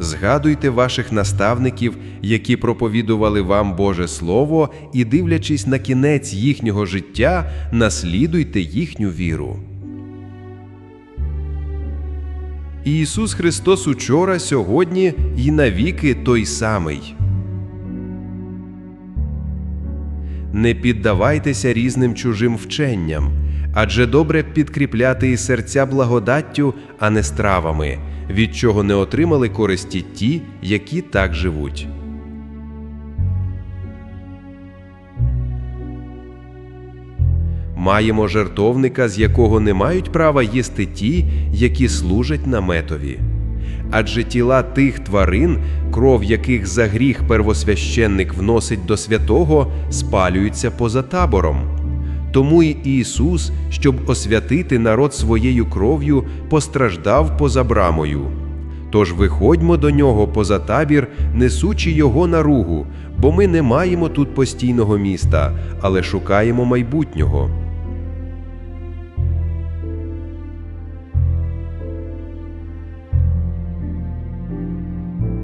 Згадуйте ваших наставників, які проповідували вам Боже Слово, і, дивлячись на кінець їхнього життя, наслідуйте їхню віру. Ісус Христос учора, сьогодні і навіки той самий. Не піддавайтеся різним чужим вченням, адже добре підкріпляти і серця благодаттю, а не стравами, від чого не отримали користі ті, які так живуть. Маємо жертовника, з якого не мають права їсти ті, які служать наметові. Адже тіла тих тварин, кров яких за гріх первосвященник вносить до святого, спалюються поза табором. Тому й Ісус, щоб освятити народ своєю кров'ю, постраждав поза брамою. Тож виходьмо до нього поза табір, несучи його наругу, бо ми не маємо тут постійного міста, але шукаємо майбутнього.